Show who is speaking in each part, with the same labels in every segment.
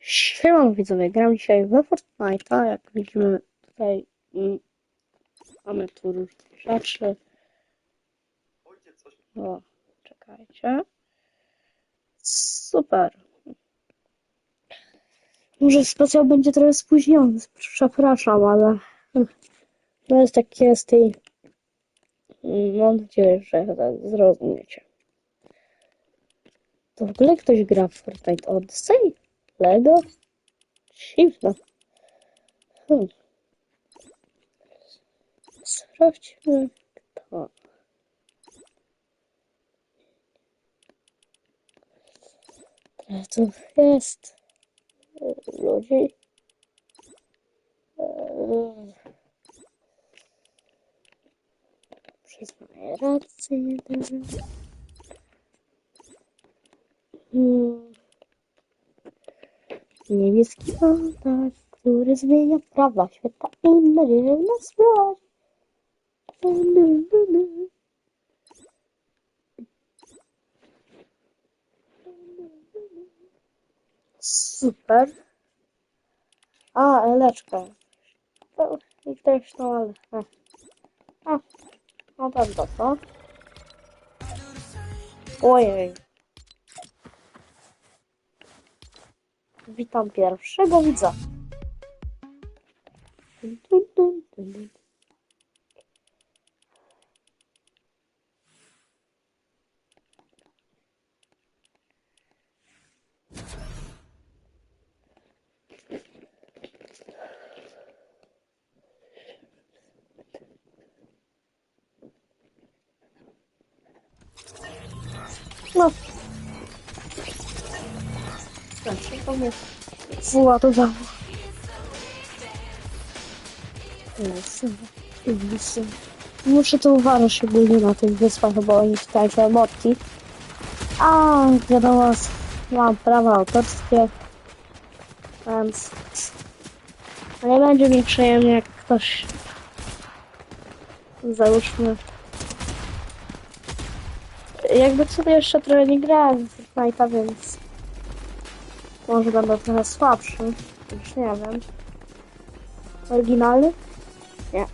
Speaker 1: Siemano widzowie, gram dzisiaj we Fortnite'a, jak widzimy tutaj mamy tu różne rzeczy. O, czekajcie. Super. Może specjal będzie trochę spóźniony, przepraszam, ale no jest tak jest i mm, mam nadzieję, że zrozumiecie. To w ogóle ktoś gra w Fortnite Odyssey? Lego? Dziwne. Hmm. Sprawdźmy kto. Tyle tu jest e, ludzi. E, Przyznaję rację. Hmm. Niebieski kontakt, który zmienia prawa świata i nadzieję na śmierć. Super. A, Eleczka. To, I też no, ale... A, no to co? Ojej. Witam pierwszego widza. No. Znaczy, to mnie wyładowało. Muszę to uważać szczególnie na tych wyspach, bo oni te emotki. A, wiadomo, mam prawa autorskie, więc nie będzie mi przyjemnie, jak ktoś załóżmy jakby sobie jeszcze trochę nie grałem w Fortnite'a, więc może będę trochę słabszy. Już nie wiem. Oryginalny? Nie.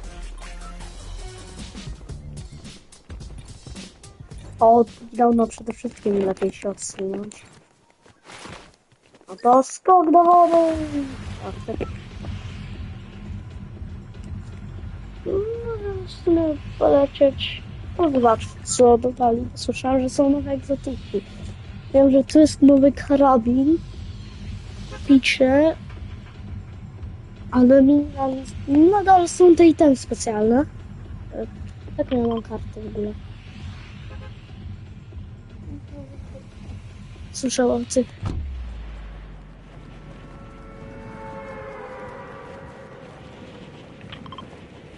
Speaker 1: O, dawno przede wszystkim lepiej się odsunąć. No to skok do wody! A, tak. No, sumie polecieć. No zobacz, co dodali. Słyszałem, że są nowe egzotyki. Wiem, że tu jest nowy karabin. Picie. Ale mi nadal są te itemy specjalne. E, Jak nie mam karty w ogóle? Słyszałam ty.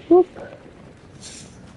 Speaker 1: Up.